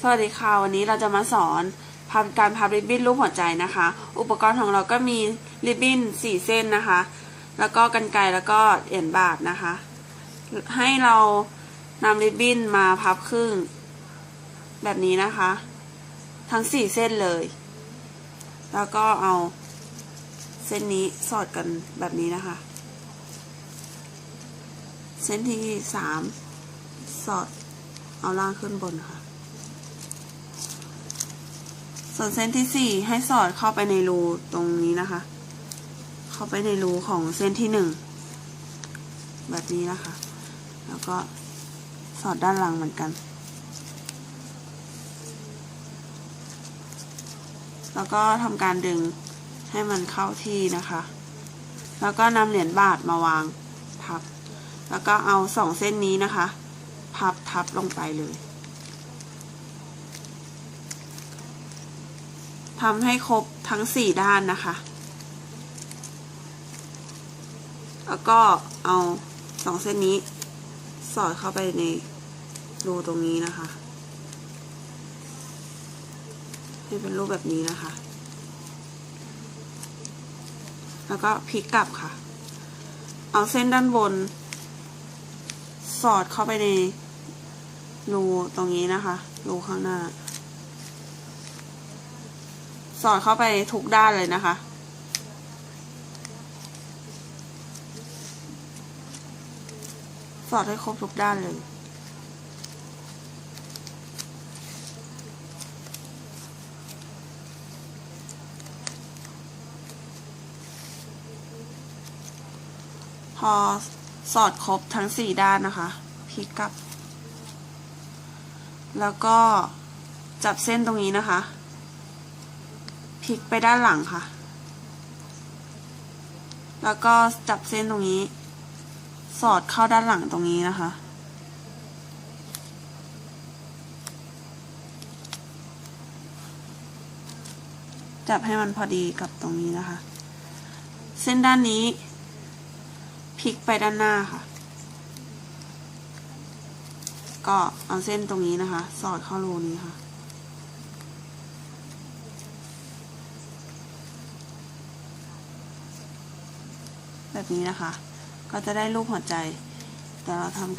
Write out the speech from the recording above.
สวัสดีค่ะ วันนี้เราจะมาสอนพับการพับริบบิ้นรูปหัวใจนะคะ อุปกรณ์ของเราก็มีริบบิ้นสี่เส้นนะคะ แล้วก็กันไกรแล้วก็เหรียญบาทนะคะ ให้เรานำริบบิ้นมาพับครึ่ง แบบนี้นะคะ ทั้งสี่เส้นเลย แล้วก็เอาเส้นนี้สอดกันแบบนี้นะคะ เส้นที่สามสอดเอาล่างขึ้นบนค่ะ ส่วนเส้นที่สี่ให้สอดเข้าไปในรูตรงนี้นะคะ เข้าไปในรูของเส้นที่หนึ่งแบบนี้นะคะ แล้วก็สอดด้านหลังเหมือนกัน แล้วก็ทำการดึงให้มันเข้าที่นะคะ แล้วก็นำเหรียญบาทมาวางทับ แล้วก็เอาสองเส้นนี้นะคะ พับทับลงไปเลย ทำให้ครบทั้งสี่ด้านนะคะ แล้วก็เอาสองเส้นนี้ สอดเข้าไปในรูตรงนี้นะคะ ให้เป็นรูปแบบนี้นะคะ แล้วก็พลิกกลับค่ะ เอาเส้นด้านบน สอดเข้าไปในรูตรงนี้นะคะ รูข้างหน้า สอดเข้าไปทุกด้านเลยนะคะ สอดให้ครบทุกด้านเลยพอสอดครบทั้งสี่ด้านนะคะพลิกกลับ แล้วก็จับเส้นตรงนี้นะคะ พลิกไปด้านหลังค่ะ แล้วก็จับเส้นตรงนี้ สอดเข้าด้านหลังตรงนี้นะคะ จับให้มันพอดีกับตรงนี้นะคะ เส้นด้านนี้พลิกไปด้านหน้าค่ะ ก็เอาเส้นตรงนี้นะคะ สอดเข้ารูนี้ค่ะ แบบนี้นะคะ ก็จะได้รูปหัวใจ แต่เราทำการ